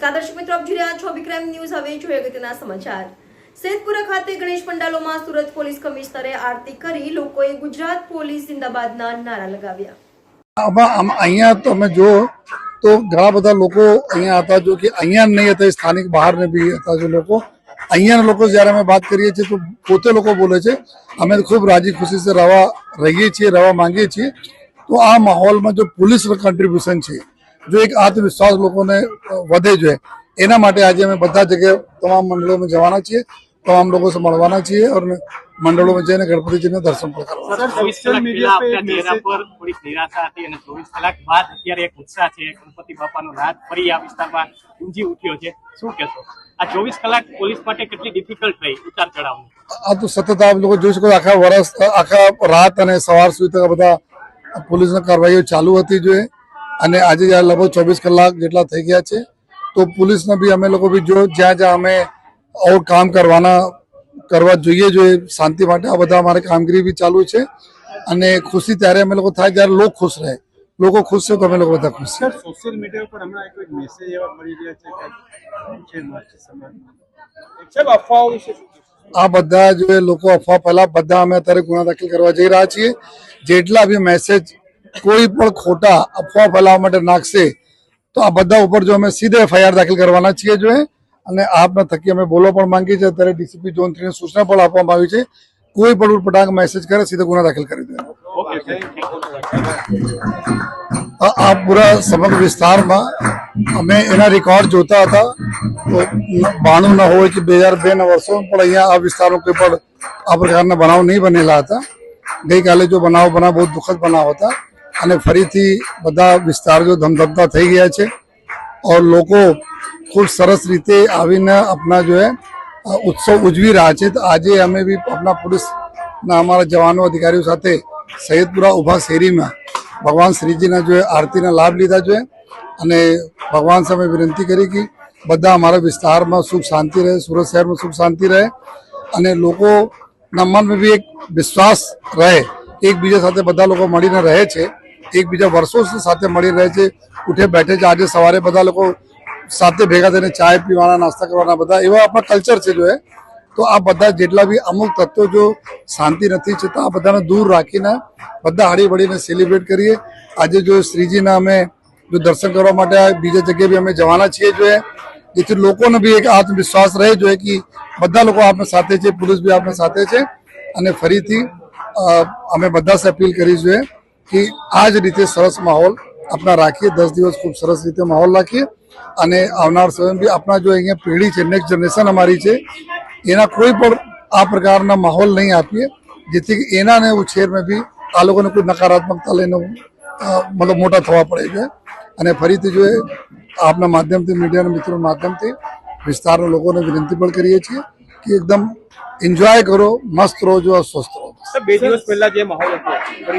નમસ્કાર, દર્શક મિત્રો, આપ જોઈ રહ્યા છો વિક્રમ ન્યૂઝ. હવે જોઈએ અગત્યના સમાચાર. સૈદપુરા ખાતે ગણેશ પંડાલોમાં સુરત પોલીસ કમિશનરે આરતી કરી, લોકોએ ગુજરાત પોલીસ જિંદાબાદના નારા લગાવ્યા. અહીંયા તમે જો તો ઘણા બધા લોકો અહીંયા હતા જો કે અહીંયા નહીં હતા સ્થાનિક બહારને બી હતા જો લોકો. અહીંયાના લોકો જ્યારે અમે વાત કરીએ છીએ તો પોતે લોકો બોલે છે, અમે ખૂબ રાજી ખુશી રહેવા રહીએ છીએ રહેવા માંગીએ છીએ. તો આ માહોલમાં જો પોલીસનું કન્ટ્રીબ્યુશન છે જો એક આત્મવિશ્વાસ લોકોને વધે જોઈએ. એના માટે આજે અમે બધા જગ્યાએ તમામ મંડળોમાં જવાના છીએ તમામ લોકો સે મળવાના છીએ અને મંડળોમાં જઈને ગણપતિજીને દર્શન પણ કરવા સોશિયલ મીડિયા ચહેરા પર થોડીક નિરાશા હતી અને ચોવીસ કલાક બાદ અત્યારે એક ઉત્સાહ છે ગણપતિ બાપાનો રાત ફરી આ વિસ્તારમાં ગુંજી ઉઠ્યો છે. શું કહેશો? આ ચોવીસ કલાક પોલીસ માટે કેટલી ડિફિકલ્ટ રહી ઉતાર ચઢાવ આ તો સતત આપ લોકો જોઈ શકો છો આખા વર્ષ આખા રાત અને સવાર સુધી બધા બધા પોલીસની કાર્યવાહીઓ ચાલુ હતી જોઈએ. અને આજે જ્યારે લગભગ ચોવીસ કલાક જેટલા થઈ ગયા છે તો પોલીસને બી અમે લોકો બી જો જ્યાં જ્યાં અમે ઓર કામ કરવાના કરવા જોઈએ જોઈએ શાંતિ માટે આ બધા અમારી કામગીરી બી ચાલુ છે. અને ખુશી ત્યારે અમે લોકો થાય જ્યારે લોકો ખુશ રહે. લોકો ખુશ છે તો અમે લોકો બધા ખુશ છે. સોશિયલ મીડિયા ઉપર હમણાં એક મેસેજ એવા મળી રહ્યા છે અફવાઓ વિશે આ બધા જો લોકો અફવા પહેલા બધા અમે અત્યારે ગુના દાખલ કરવા જઈ રહ્યા છીએ. જેટલા બી મેસેજ કોઈ પણ ખોટા અફવા ફેલાવવા માટે નાખશે, તો આ બધા ઉપર જો અમે સીધે એફઆઈઆર દાખલ કરવાના છીએ જો અને આપના થકી અમે બોલો પણ માંગીએ છીએ. અત્યારે ડીસીપી ઝોન થ્રીને સૂચના પણ આપવામાં આવી છે. કોઈ પણ ઉટપટાંગ મેસેજ કરે, સીધો ગુના દાખલ કરી દે. આ પૂરા સમગ્ર વિસ્તારમાં અમે એના રેકોર્ડ જોતા હતા. તો બાણું ન હોય કે બે હજાર બે ના વર્ષો પણ અહીંયા આ વિસ્તારમાં કોઈ પણ આ પ્રકારના બનાવ નહીં બનેલા હતા. ગઈકાલે જો બનાવ બનાવ બહુ દુઃખદ બનાવ હતા. અને ફરીથી બધા વિસ્તાર જો ધમધમતા થઈ ગયા છે ઓર લોકો ખૂબ સરસ રીતે આવીને આપણા જો ઉત્સવ ઉજવી રહ્યા છે. તો આજે અમે બી આપણા પોલીસના અમારા જવાનો અધિકારીઓ સાથે સૈયદપુરા ઊભા શેરીમાં ભગવાન શ્રીજીના જો આરતીના લાભ લીધા જોઈએ અને ભગવાન સામે વિનંતી કરી કે બધા અમારા વિસ્તારમાં સુખ શાંતિ રહે, સુરત શહેરમાં સુખ શાંતિ રહે અને લોકોના મનમાં બી એક વિશ્વાસ રહે. એકબીજા સાથે બધા લોકો મળીને રહે છે. એકબીજા વર્ષો સાથે મળી રહે છે, ઉઠે બેઠે છે. આજે સવારે બધા લોકો સાથે ભેગા થઈને ચાય પીવાના, નાસ્તા કરવાના, બધા એવા આપણા કલ્ચર છે જો તો આ બધા જેટલા બી અમુક તત્વો જો શાંતિ નથી છે, તો આ બધાને દૂર રાખીને બધા હળી વળીને સેલિબ્રેટ કરીએ. આજે જો શ્રીજીના અમે જો દર્શન કરવા માટે બીજા જગ્યાએ બી અમે જવાના છીએ જો જેથી લોકોને બી એક આત્મવિશ્વાસ રહે જોઈએ કે બધા લોકો આપણે સાથે છે પોલીસ બી આપણે સાથે છે. અને ફરીથી અમે બધા અપીલ કરી જોઈએ કે આ જ રીતે સરસ માહોલ આપણા રાખીએ. દસ દિવસ ખૂબ સરસ રીતે માહોલ રાખીએ. અને આવનાર સમય બી આપણા જો અહીંયા પેઢી છે નેક્સ્ટ જનરેશન અમારી છે, એના કોઈ પણ આ પ્રકારના માહોલ નહીં આપીએ. જેથી એનાને ઉછેરમાં બી આ લોકોને કોઈ નકારાત્મકતા લઈને મતલબ મોટા થવા પડે છે. અને ફરીથી જો આપના માધ્યમથી મીડિયાના મિત્રોના માધ્યમથી વિસ્તારના લોકોને વિનંતી પણ કરીએ છીએ કે એકદમ એન્જોય કરો, મસ્ત રહો, જો સ્વસ્થ રહો. બે દિવસ પહેલા જે માહોલ હતો